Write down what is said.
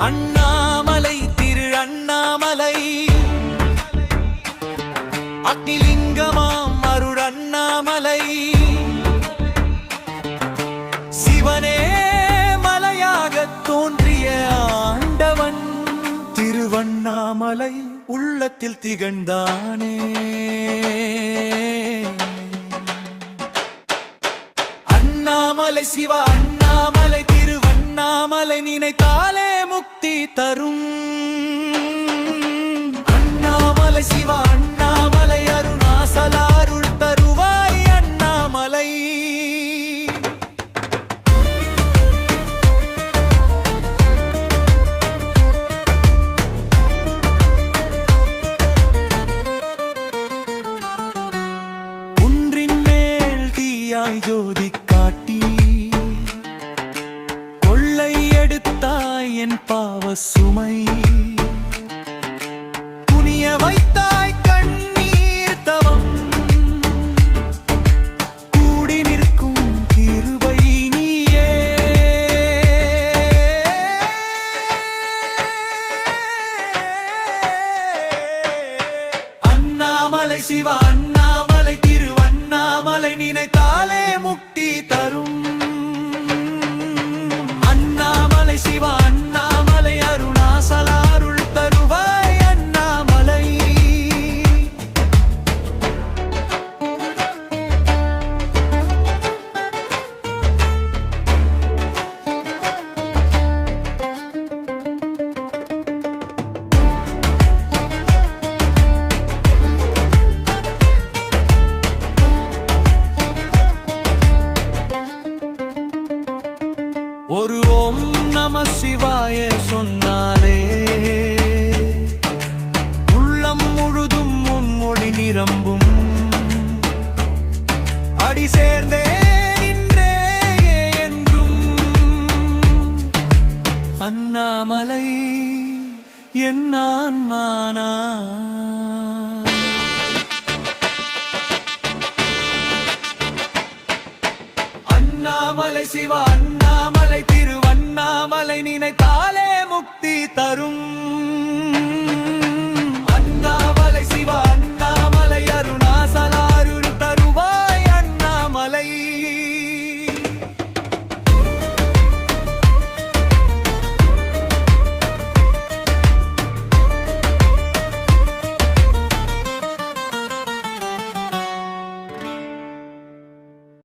அண்ணாமலை திரு அண்ணாமலை. அக்னிலிங்கமாம் அருள் அண்ணாமலை. சிவனே மலையாக தோன்றிய ஆண்டவன். திருவண்ணாமலை உள்ளத்தில் திகழ்ந்தானே. அண்ணாமலை சிவா அண்ணாமலை திருவண்ணாமலை நினைத்தாலே முக்தி தரும். அண்ணாமலை சிவா அண்ணாமலை அருணாசலாருள் தருவாய் அண்ணாமலை. ஒன்றின் மேல் தீயாய் ஜோதிக்க என் பாவ சுமை. புனிய வைத்தாய் கண்ணீர் தவம். கூடி நிற்கும் கிருபை நீயே. அண்ணாமலை சிவா அண்ணாமலை திருவண்ணாமலை நினைத்தாலே ஒரு ஓம் நம சிவாய சொன்னாலே. உள்ளம் முழுதும் முன்மொழி நிரம்பும். அடி சேர்ந்தே நின்றே என்றும். அண்ணாமலை என்னான் மானா அண்ணாமலை சிவா அண்ணாமலை. அண்ணாமலை நினைத்தாலே முக்தி தரும்.